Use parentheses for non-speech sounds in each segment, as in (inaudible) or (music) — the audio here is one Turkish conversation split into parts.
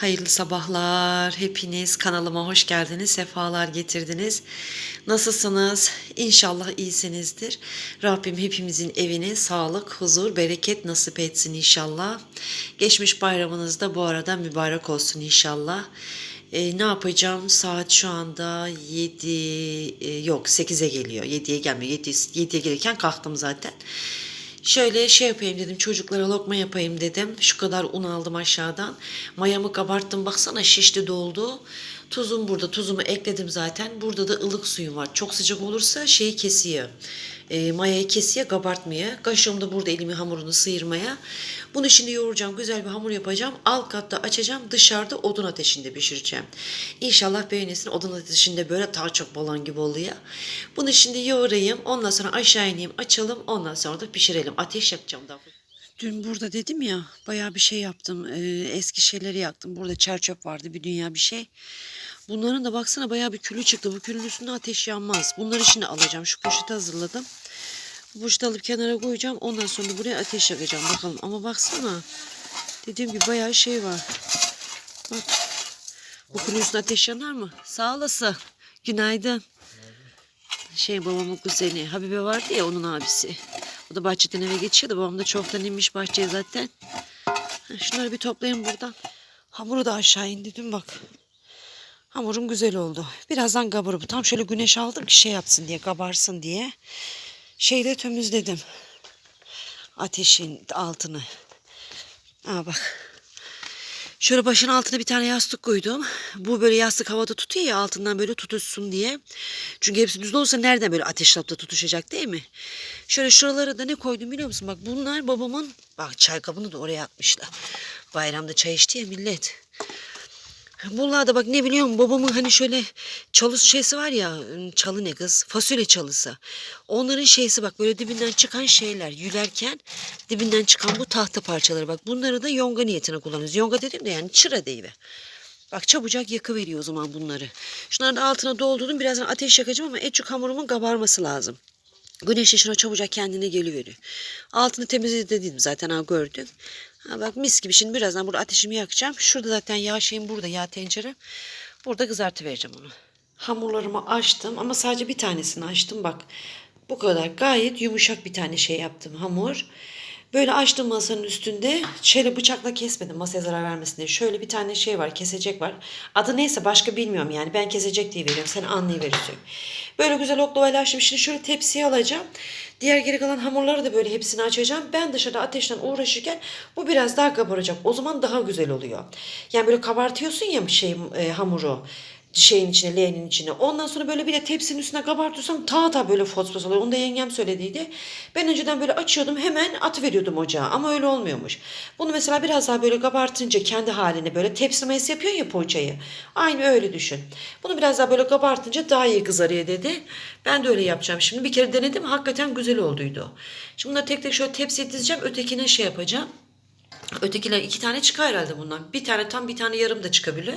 Hayırlı sabahlar. Hepiniz kanalıma hoş geldiniz. Sefalar getirdiniz. Nasılsınız? İnşallah iyisinizdir. Rabbim hepimizin evine sağlık, huzur, bereket nasip etsin inşallah. Geçmiş bayramınız da bu arada mübarek olsun inşallah. Ee, ne yapacağım? Saat şu anda 7 e, yok 8'e geliyor. 7'ye gelmiyor. 7, 7'ye gelirken kalktım zaten. Şöyle şey yapayım dedim çocuklara lokma yapayım dedim. Şu kadar un aldım aşağıdan. Mayamı kabarttım baksana şişti doldu. Tuzum burada tuzumu ekledim zaten. Burada da ılık suyum var. Çok sıcak olursa şeyi kesiyor. E, mayayı kesiyor kabartmaya. Kaşığım da burada elimi hamurunu sıyırmaya. Bunu şimdi yoğuracağım. Güzel bir hamur yapacağım. Alt katta açacağım. Dışarıda odun ateşinde pişireceğim. İnşallah beğenirsin. Odun ateşinde böyle daha çok balon gibi oluyor. Bunu şimdi yoğurayım. Ondan sonra aşağı ineyim. Açalım. Ondan sonra da pişirelim. Ateş yakacağım daha. Dün burada dedim ya bayağı bir şey yaptım. Ee, eski şeyleri yaktım. Burada çerçöp vardı bir dünya bir şey. Bunların da baksana bayağı bir külü çıktı. Bu külün üstünde ateş yanmaz. Bunları şimdi alacağım. Şu poşeti hazırladım. Bu poşeti alıp kenara koyacağım. Ondan sonra buraya ateş yakacağım. Bakalım. Ama baksana. Dediğim gibi bayağı şey var. Bak. Bu külün üstünde ateş yanar mı? Sağ olasın. Günaydın. Şey babamın kuzeni. Habibe vardı ya onun abisi. O da bahçeden eve geçiyordu. Babam da çoktan inmiş bahçeye zaten. Şunları bir toplayayım buradan. Hamuru da aşağı indi dün bak. Hamurum güzel oldu. Birazdan kabarır bu. Tam şöyle güneş aldım ki şey yapsın diye, kabarsın diye. Şeyde temizledim. Ateşin altını. Aa bak. Şöyle başın altına bir tane yastık koydum. Bu böyle yastık havada tutuyor ya altından böyle tutuşsun diye. Çünkü hepsi düz olursa nereden böyle ateş tapta tutuşacak değil mi? Şöyle şuralara da ne koydum biliyor musun? Bak bunlar babamın bak çay kabını da oraya atmışlar. Bayramda çay içti ya millet. Bunlar da bak ne biliyor musun? Babamın hani şöyle çalı şeysi var ya çalı ne kız? Fasulye çalısı. Onların şeysi bak böyle dibinden çıkan şeyler yülerken dibinden çıkan bu tahta parçaları bak. Bunları da yonga niyetine kullanıyoruz. Yonga dedim de yani çıra deyiver. Bak çabucak yakıveriyor o zaman bunları. Şunları da altına doldurdum. Birazdan ateş yakacağım ama etçük hamurumun kabarması lazım. Güneş ışığına çabucak kendine geliveriyor. Altını temizledim zaten ha gördüm. Ha bak mis gibi şimdi birazdan burada ateşimi yakacağım. Şurada zaten yağ şeyim burada yağ tencere. Burada kızartı vereceğim onu. Hamurlarımı açtım ama sadece bir tanesini açtım bak. Bu kadar gayet yumuşak bir tane şey yaptım hamur. Böyle açtım masanın üstünde. Şöyle bıçakla kesmedim masaya zarar vermesin diye. Şöyle bir tane şey var kesecek var. Adı neyse başka bilmiyorum yani. Ben kesecek diye veriyorum. Sen anlayıverirsin. Böyle güzel oklavayla açtım. Şimdi şöyle tepsiye alacağım. Diğer geri kalan hamurları da böyle hepsini açacağım. Ben dışarıda ateşten uğraşırken bu biraz daha kabaracak. O zaman daha güzel oluyor. Yani böyle kabartıyorsun ya şey e, hamuru şeyin içine, leğenin içine. Ondan sonra böyle bir de tepsinin üstüne kabartırsam ta ta böyle fosfos oluyor. Onu da yengem söylediydi. Ben önceden böyle açıyordum hemen atıveriyordum ocağa ama öyle olmuyormuş. Bunu mesela biraz daha böyle kabartınca kendi haline böyle tepsi yapıyorsun ya poğaçayı. Aynı öyle düşün. Bunu biraz daha böyle kabartınca daha iyi kızarıyor dedi. Ben de öyle yapacağım şimdi. Bir kere denedim hakikaten güzel olduydu. Şimdi bunları tek tek şöyle tepsiye dizeceğim. Ötekine şey yapacağım. Ötekiler iki tane çıkar herhalde bundan. Bir tane tam bir tane yarım da çıkabilir.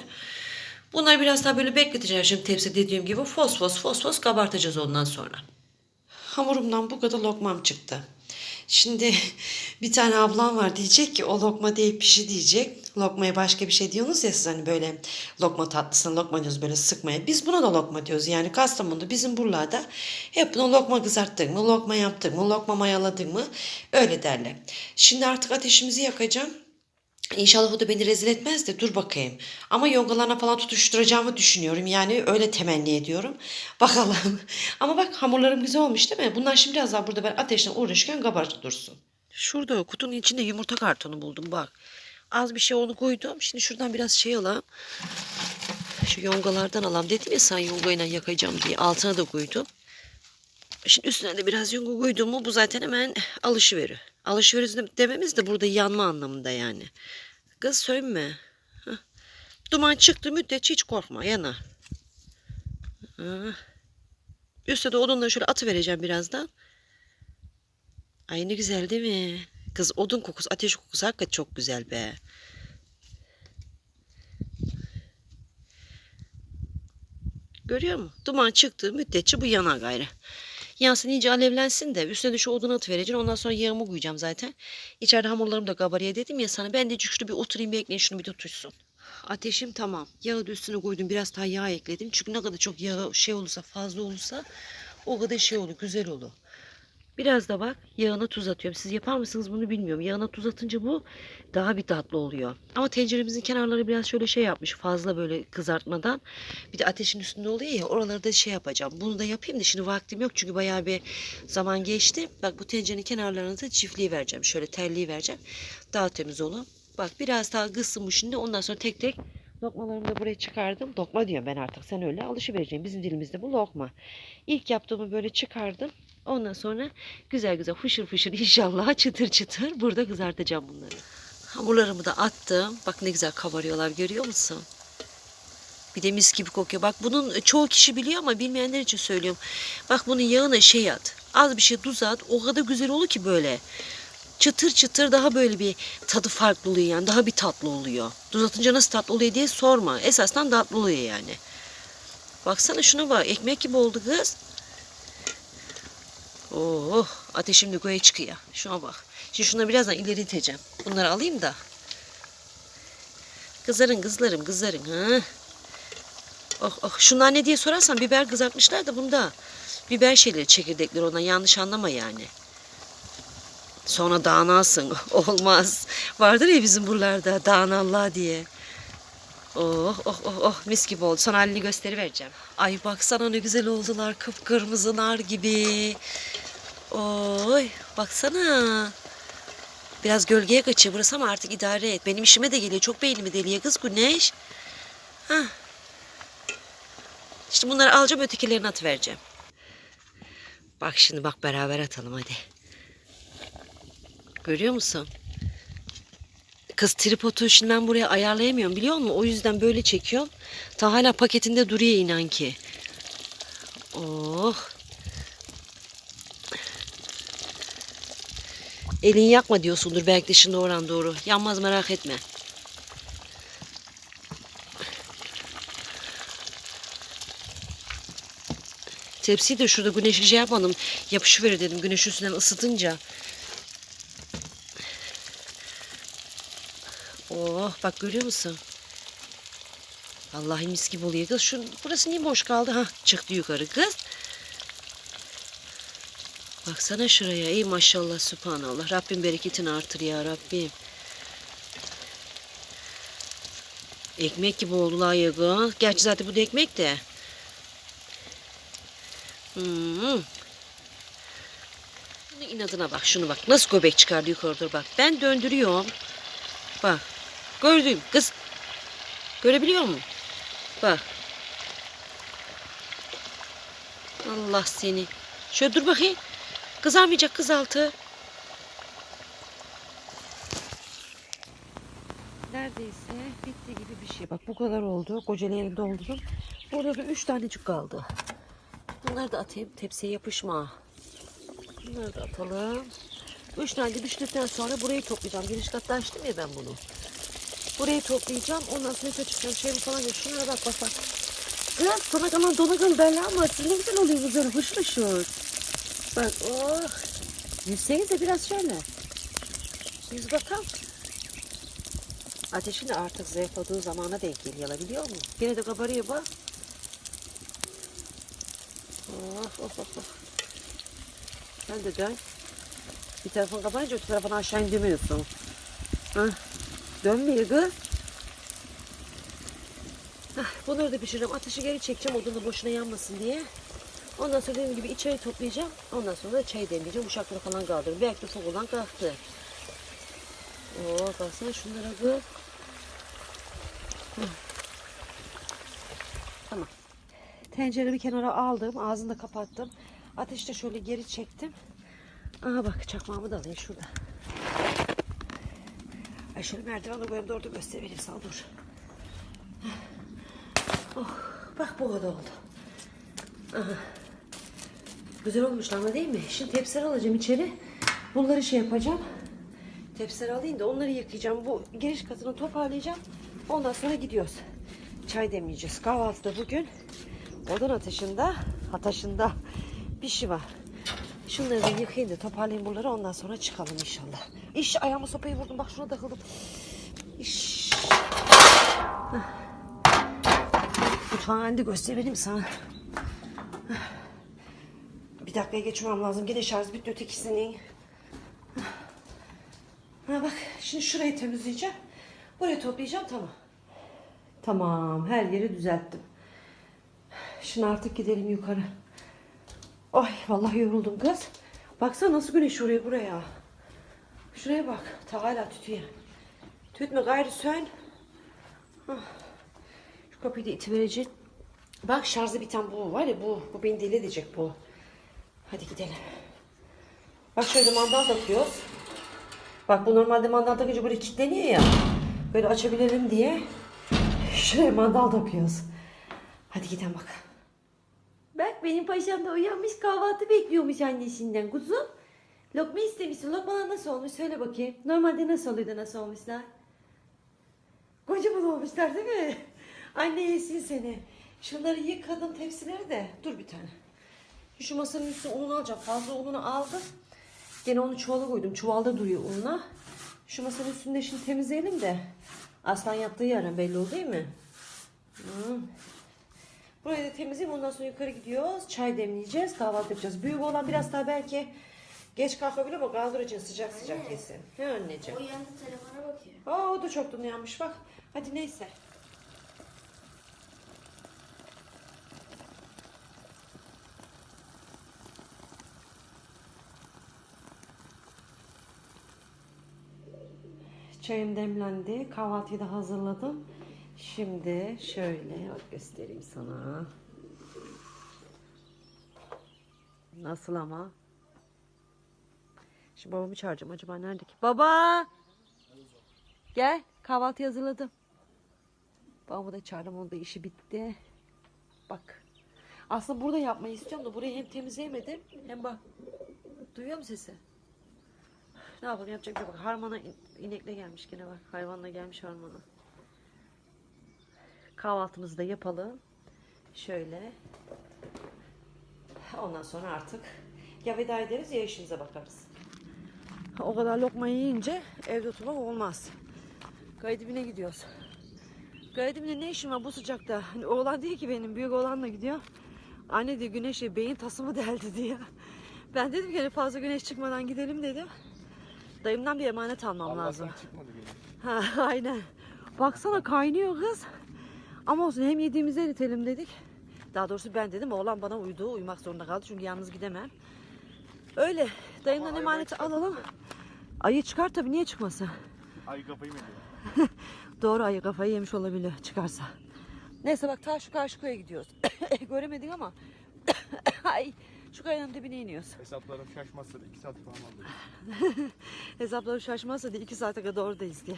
Bunları biraz daha böyle bekleteceğim şimdi tepsi dediğim gibi. Fos fos fos fos kabartacağız ondan sonra. Hamurumdan bu kadar lokmam çıktı. Şimdi (laughs) bir tane ablam var diyecek ki o lokma değil pişi diyecek. Lokmaya başka bir şey diyorsunuz ya siz hani böyle lokma tatlısına lokma diyoruz böyle sıkmaya. Biz buna da lokma diyoruz yani Kastamonu'da bizim buralarda hep bunu lokma kızarttık mı, lokma yaptık mı, lokma mayaladık mı öyle derler. Şimdi artık ateşimizi yakacağım. İnşallah o da beni rezil etmez de dur bakayım. Ama yongalarına falan tutuşturacağımı düşünüyorum. Yani öyle temenni ediyorum. (laughs) Bakalım. Ama bak hamurlarım güzel olmuş değil mi? Bunlar şimdi biraz burada ben ateşten uğraşırken kabartı dursun. Şurada kutunun içinde yumurta kartonu buldum bak. Az bir şey onu koydum. Şimdi şuradan biraz şey alalım. Şu yongalardan alalım. Dedim ya sen yongayla yakacağım diye. Altına da koydum. Şimdi üstüne de biraz yonga koydum mu bu zaten hemen alışıverir. Alışıverir dememiz de burada yanma anlamında yani. Kız sönme. Duman çıktı müddetçe hiç korkma yanar. Hah. Üste de odunları şöyle atı vereceğim birazdan. Ay ne güzel değil mi? Kız odun kokusu, ateş kokusu hakikaten çok güzel be. Görüyor musun? Duman çıktığı müddetçe bu yanar gayrı. Yansın iyice alevlensin de üstüne de şu odunu atıvereceğim. Ondan sonra yağımı koyacağım zaten. İçeride hamurlarım da kabarıya dedim ya sana. Ben de şurada bir oturayım bekleyin şunu bir tutuşsun. Ateşim tamam. Yağı da üstüne koydum. Biraz daha yağ ekledim. Çünkü ne kadar çok yağ şey olursa fazla olursa o kadar şey olur. Güzel olur. Biraz da bak yağına tuz atıyorum. Siz yapar mısınız bunu bilmiyorum. Yağına tuz atınca bu daha bir tatlı oluyor. Ama tenceremizin kenarları biraz şöyle şey yapmış. Fazla böyle kızartmadan. Bir de ateşin üstünde oluyor ya oralarda şey yapacağım. Bunu da yapayım da şimdi vaktim yok. Çünkü bayağı bir zaman geçti. Bak bu tencerenin kenarlarına da çiftliği vereceğim. Şöyle telliği vereceğim. Daha temiz olur. Bak biraz daha kızsın şimdi. Ondan sonra tek tek lokmalarımı da buraya çıkardım. Lokma diyorum ben artık. Sen öyle alışıvereceğim. Bizim dilimizde bu lokma. İlk yaptığımı böyle çıkardım. Ondan sonra güzel güzel fışır fışır inşallah çıtır çıtır burada kızartacağım bunları. Hamurlarımı da attım. Bak ne güzel kabarıyorlar görüyor musun? Bir de mis gibi kokuyor. Bak bunun çoğu kişi biliyor ama bilmeyenler için söylüyorum. Bak bunun yağına şey at. Az bir şey tuz at. O kadar güzel olur ki böyle. Çıtır çıtır daha böyle bir tadı farklı oluyor yani. Daha bir tatlı oluyor. Tuz atınca nasıl tatlı oluyor diye sorma. Esasdan tatlı oluyor yani. Baksana şuna bak. Ekmek gibi oldu kız. Oh ateşim de göğe çıkıyor. Şuna bak. Şimdi şuna birazdan ileri iteceğim. Bunları alayım da. Kızarın kızlarım kızarın. Ha? Oh oh. Şunlar ne diye sorarsan biber kızartmışlar da bunda. Biber şeyleri çekirdekleri ondan yanlış anlama yani. Sonra dağnalsın. (laughs) Olmaz. Vardır ya bizim buralarda dağnallah diye. Oh oh oh oh mis gibi oldu. Sana halini gösterivereceğim. Ay baksana ne güzel oldular. Kıpkırmızılar gibi. Oy baksana. Biraz gölgeye kaçıyor burası ama artık idare et. Benim işime de geliyor. Çok beynimi deliye kız güneş. Hah. İşte bunları alacağım ötekilerini atıvereceğim. Bak şimdi bak beraber atalım hadi. Görüyor musun? Kız tripodu şimdi ben buraya ayarlayamıyorum biliyor musun? O yüzden böyle çekiyorum. Ta hala paketinde duruyor inan ki. Oh. Elini yakma diyorsundur belki de şimdi oran doğru. Yanmaz merak etme. Tepsiyi de şurada güneşe şey yapmadım. Yapışıverir dedim güneş üstünden ısıtınca. Oh bak görüyor musun? Vallahi mis gibi oluyor kız. Şu, burası niye boş kaldı? Ha çıktı yukarı kız. Baksana şuraya. İyi maşallah subhanallah. Rabbim bereketini artır ya Rabbim. Ekmek gibi oldular ya kız. Gerçi zaten bu da ekmek de. Hmm. Bunun inadına bak şunu bak. Nasıl göbek çıkardı yukarıda bak. Ben döndürüyorum. Bak. Gördüm kız. Görebiliyor musun? Bak. Allah seni. Şöyle dur bakayım. Kızarmayacak kız altı. Neredeyse bitti gibi bir şey. Bak bu kadar oldu. Kocalerini doldurdum. Burada da üç tanecik kaldı. Bunları da atayım. Tepsiye yapışma. Bunları da atalım. Üç tane pişirdikten sonra burayı toplayacağım. Giriş katta açtım ya ben bunu. Burayı toplayacağım. Ondan sonra çıkacağım. Şey falan yok. Şunlara bak bak bak. Kız sana kalan dona bella ama ne güzel oluyor bu böyle hışır hışır. Bak oh. Yüzseniz de biraz şöyle. Yüz bakalım. Ateşin de artık zayıfladığı zamana denk geliyor biliyor musun? Yine de kabarıyor bak. Oh oh oh oh. Sen de dön. Bir tarafın kapanınca öte tarafına aşağı indirmiyorsun. Hah. Dönmüyor kız. Bunları da pişireceğim. Ateşi geri çekeceğim odunu boşuna yanmasın diye. Ondan sonra dediğim gibi içeri toplayacağım. Ondan sonra da çay demleyeceğim. Uşakları falan kaldırırım. Belki de sokuldan kalktı. Oo baksana şunlara. Hı. Tamam. Tenceremi kenara aldım. Ağzını da kapattım. Ateşi de şöyle geri çektim. Aha bak çakmağımı da alayım şurada. Ay şöyle merdiveni koyayım da orada göstereyim sana dur. Oh, bak bu kadar oldu. Aha. Güzel olmuşlar ama değil mi? Şimdi tepsileri alacağım içeri. Bunları şey yapacağım. Tepsileri alayım da onları yıkayacağım. Bu giriş katını toparlayacağım. Ondan sonra gidiyoruz. Çay demleyeceğiz. Kahvaltıda bugün odun ateşinde, ataşında bir şey var. Şunları da yıkayayım da toparlayayım buraları ondan sonra çıkalım inşallah. İş ayağıma sopayı vurdum bak şuna takıldım. İş. Mutfağın halini göstereyim sana. Bir dakikaya geçmem lazım. Yine şarj bitti ötekisinin. Ha bak şimdi şurayı temizleyeceğim. Burayı toplayacağım tamam. Tamam her yeri düzelttim. Şimdi artık gidelim yukarı. Ay vallahi yoruldum kız. Baksana nasıl güneş oraya buraya. Şuraya bak. Ta hala tütüyor. Tütme gayrı sön. Hah. Şu kapıyı da itivereceğim. Bak şarjı biten bu var ya bu. Bu beni deli edecek bu. Hadi gidelim. Bak şöyle mandal takıyoruz. Bak bu normalde mandal takınca böyle kilitleniyor ya. Böyle açabilelim diye. Şuraya mandal takıyoruz. Hadi gidelim bak. Bak benim paşam da uyanmış kahvaltı bekliyormuş annesinden kuzum. Lokma istemişsin. Lokmalar nasıl olmuş söyle bakayım. Normalde nasıl oluyor da nasıl olmuşlar? Kocaman olmuşlar değil mi? Anne yesin seni. Şunları yıkadım tepsileri de. Dur bir tane. Şu masanın üstüne un alacağım. Fazla ununu aldım. Gene onu çuvala koydum. Çuvalda duruyor unla. Şu masanın üstünde şimdi temizleyelim de. Aslan yattığı yer belli oldu değil mi? Hı. Burayı da temizleyeyim. Ondan sonra yukarı gidiyoruz. Çay demleyeceğiz. Kahvaltı yapacağız. Büyük olan biraz daha belki geç kalkabilir ama kaldıracağız sıcak sıcak yesin. He anneciğim. O yanında telefona bakıyor. Aa o da çoktan uyanmış bak. Hadi neyse. Çayım demlendi. Kahvaltıyı da hazırladım. Şimdi şöyle göstereyim sana. Nasıl ama? Şimdi babamı çağıracağım. Acaba nerede ki? Baba! Gel kahvaltı hazırladım. Babamı da çağırdım onun da işi bitti. Bak. Aslında burada yapmayı istiyorum da burayı hem temizleyemedim hem bak. Duyuyor musun sesi? Ne yapalım yapacak bir şey yok. Harmana in- inekle gelmiş gene bak. Hayvanla gelmiş harmana. Kahvaltımızı da yapalım. Şöyle. Ondan sonra artık ya veda ederiz ya işimize bakarız. O kadar lokma yiyince evde oturmak olmaz. Gaydibine gidiyoruz. Gaydibine ne işim var bu sıcakta? Hani oğlan değil ki benim. Büyük oğlanla gidiyor. Anne diyor güneşe beyin tasımı deldi (laughs) diyor. Ben dedim ki hani fazla güneş çıkmadan gidelim dedim. Dayımdan bir emanet almam lazım. çıkmadı benim. Ha, (laughs) aynen. Baksana kaynıyor kız. Ama olsun hem yediğimizi eritelim dedik. Daha doğrusu ben dedim oğlan bana uydu. Uyumak zorunda kaldı çünkü yalnız gidemem. Öyle. Dayımdan Ama emaneti alalım. Ayı çıkar tabii niye çıkmasın? Ay kafayı mı ediyor? (laughs) Doğru ayı kafayı yemiş olabilir çıkarsa. Neyse bak ta şu karşı köye gidiyoruz. (coughs) Göremedik ama. (coughs) Ay şu kayanın dibine iniyoruz. Hesaplarım şaşmazsa da 2 saat falan aldı. (laughs) Hesapları şaşmazsa da iki saate kadar oradayız diye.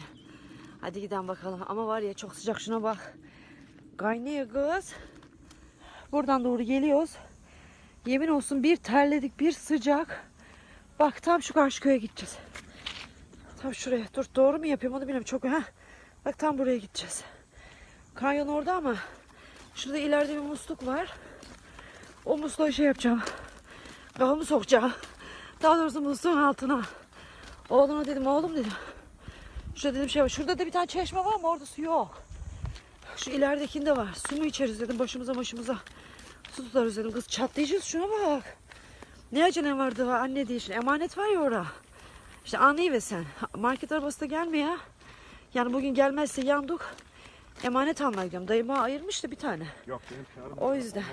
Hadi gidelim bakalım. Ama var ya çok sıcak şuna bak. Kaynıyor kız. Buradan doğru geliyoruz. Yemin olsun bir terledik bir sıcak. Bak tam şu karşı köye gideceğiz. Tam şuraya. Dur doğru mu yapıyorum onu bilmiyorum. Çok ha. Bak tam buraya gideceğiz. Kanyon orada ama şurada ileride bir musluk var. O musluğa şey yapacağım. Kafamı sokacağım. Daha doğrusu musluğun altına. Oğluma dedim oğlum dedim. Şurada dedim şey var. Şurada da bir tane çeşme var ama orada su yok. Şu ileridekinde var. Su mu içeriz dedim başımıza başımıza. Su tutarız dedim. Kız çatlayacağız şuna bak. Ne acele vardı var anne diye. Şimdi emanet var ya orada. İşte anlayıver sen. Market arabası da gelmiyor. Yani bugün gelmezse yandık. Emanet almaya gidiyorum. Dayıma ayırmış da bir tane. Yok benim. O yüzden.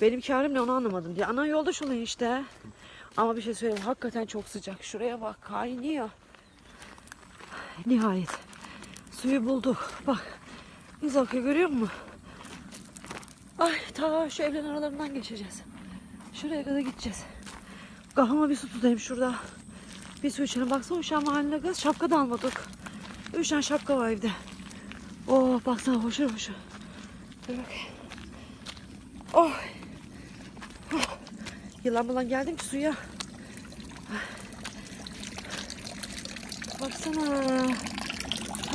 Benim karım ne onu anlamadım diye. Ana yolda şunu işte. Ama bir şey söyleyeyim. Hakikaten çok sıcak. Şuraya bak kaynıyor. Nihayet. Suyu bulduk. Bak. Biz akıyor görüyor musun? Ay ta şu evlerin aralarından geçeceğiz. Şuraya kadar gideceğiz. Kafama bir su tutayım şurada. Bir su içelim. Baksana uşağın haline kız. Şapka da almadık. Üç tane şapka var evde. Oh baksana hoşur hoşur. Dur bakayım. Oh. Yılan bulan geldim ki suya. Baksana.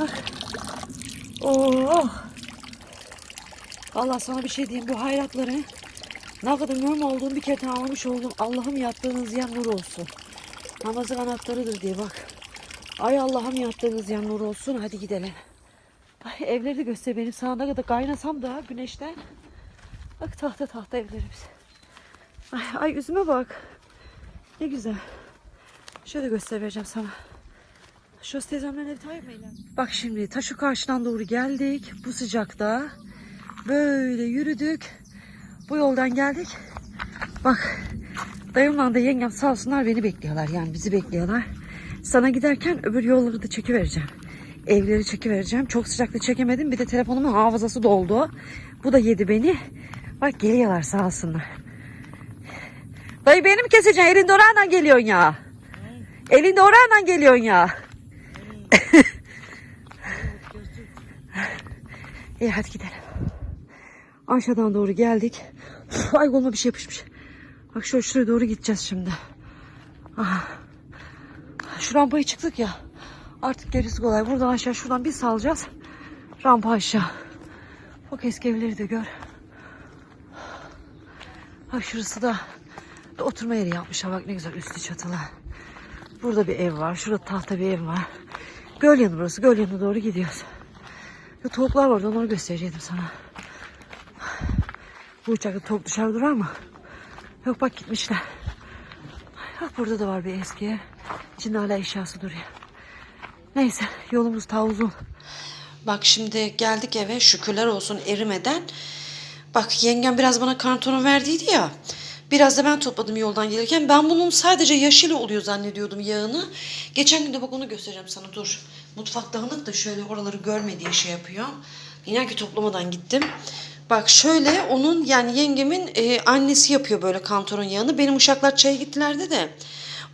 Bak. Oh. Allah sana bir şey diyeyim. Bu hayratları ne kadar mühim olduğunu bir kere tamamlamış oldum. Allah'ım yattığınız yer nur olsun. Namazın anahtarıdır diye bak. Ay Allah'ım yattığınız yer nur olsun. Hadi gidelim. Ay, evleri de göster benim sağına kadar kaynasam da güneşten. Bak tahta tahta evlerimiz. Ay, ay üzüme bak. Ne güzel. Şöyle göstereceğim sana. Şu teyzemlerin evi tayyip Bak şimdi ta şu karşıdan doğru geldik. Bu sıcakta. Böyle yürüdük. Bu yoldan geldik. Bak dayımla da yengem sağ olsunlar beni bekliyorlar. Yani bizi bekliyorlar. Sana giderken öbür yolları da çekivereceğim. Evleri çekivereceğim. Çok sıcakta çekemedim. Bir de telefonumun hafızası doldu. Bu da yedi beni. Bak geliyorlar sağ olsunlar. Dayı beni mi keseceksin? Elinde orayla geliyorsun ya. Elinde orayla geliyorsun ya. (laughs) İyi hadi gidelim. Aşağıdan doğru geldik. Ay koluma bir şey yapışmış. Bak şöyle şuraya doğru gideceğiz şimdi. Ah. Şu rampaya çıktık ya. Artık gerisi kolay. Buradan aşağı şuradan bir salacağız. Rampa aşağı. Bak eski evleri de gör. Bak şurası da oturma yeri yapmışlar. Bak ne güzel üstü çatılı. Burada bir ev var. Şurada tahta bir ev var. Göl yanı burası. Göl yanına doğru gidiyoruz. Ya tavuklar vardı onları gösterecektim sana. Bu uçakta tavuk dışarı durar mı? Yok bak gitmişler. Bak burada da var bir eski ev. İçinde hala eşyası duruyor. Neyse yolumuz daha uzun. Bak şimdi geldik eve şükürler olsun erimeden. Bak yengem biraz bana kantonu verdiydi ya. Biraz da ben topladım yoldan gelirken. Ben bunun sadece yaşıyla oluyor zannediyordum yağını. Geçen gün de bak onu göstereceğim sana dur. Mutfak dağınık da şöyle oraları görme diye şey yapıyor. İnan ki toplamadan gittim. Bak şöyle onun yani yengemin e, annesi yapıyor böyle kantoron yağını. Benim uşaklar çaya gittilerdi de.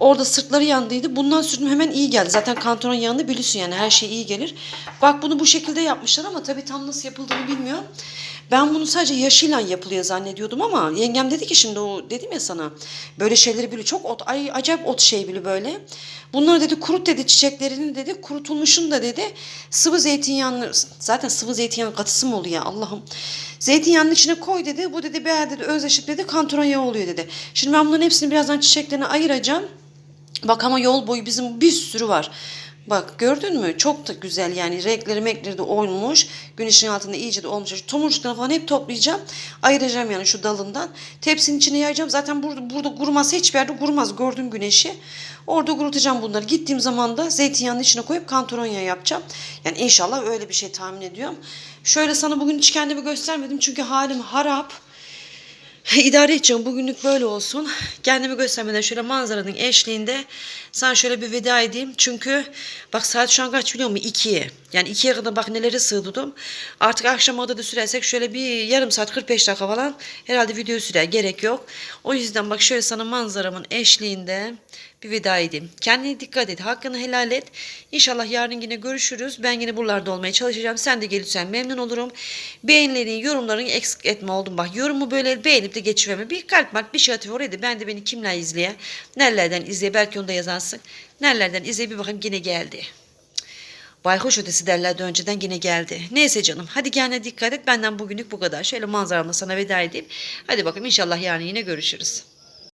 Orada sırtları yandıydı. Bundan sürdüm hemen iyi geldi. Zaten kantoron yağını biliyorsun yani her şey iyi gelir. Bak bunu bu şekilde yapmışlar ama tabii tam nasıl yapıldığını bilmiyorum. Ben bunu sadece yaşıyla yapılıyor zannediyordum ama yengem dedi ki şimdi o dedim ya sana böyle şeyleri biliyor. Çok ot, ay, acayip ot şey bile böyle. Bunları dedi kurut dedi çiçeklerini dedi kurutulmuşun da dedi sıvı zeytinyağını zaten sıvı zeytinyağı katısı mı oluyor Allah'ım. Zeytinyağının içine koy dedi. Bu dedi beğer dedi özleşip dedi kantoron yağı oluyor dedi. Şimdi ben bunların hepsini birazdan çiçeklerini ayıracağım. Bak ama yol boyu bizim bir sürü var. Bak gördün mü? Çok da güzel yani renkleri mekleri de olmuş. Güneşin altında iyice de olmuş. Tomurcuklarını falan hep toplayacağım. Ayıracağım yani şu dalından. Tepsinin içine yayacağım. Zaten burada, burada kurumazsa hiçbir yerde kurumaz. Gördüm güneşi. Orada kurutacağım bunları. Gittiğim zaman da zeytinyağının içine koyup kantaron yağı yapacağım. Yani inşallah öyle bir şey tahmin ediyorum. Şöyle sana bugün hiç kendimi göstermedim. Çünkü halim harap. (laughs) İdare edeceğim. Bugünlük böyle olsun. Kendimi göstermeden şöyle manzaranın eşliğinde sana şöyle bir veda edeyim. Çünkü bak saat şu an kaç biliyor musun? 2'ye. Yani 2'ye kadar bak neleri sığdırdım. Artık akşam odada sürersek şöyle bir yarım saat 45 dakika falan herhalde video sürer. Gerek yok. O yüzden bak şöyle sana manzaramın eşliğinde bir veda edeyim. Kendine dikkat et. Hakkını helal et. İnşallah yarın yine görüşürüz. Ben yine buralarda olmaya çalışacağım. Sen de gelirsen memnun olurum. Beğenilerini, yorumlarını eksik etme oldum. Bak yorumu böyle beğenip de geçiverme. Bir kalp mark bir şey atıyor oraya da ben de beni kimler izleye. Nerelerden izleye belki onu da yazarsın. Nerelerden izleye bir bakayım yine geldi. Baykuş ötesi derlerdi önceden yine geldi. Neyse canım hadi kendine dikkat et. Benden bugünlük bu kadar. Şöyle manzaramla sana veda edeyim. Hadi bakalım inşallah yarın yine görüşürüz.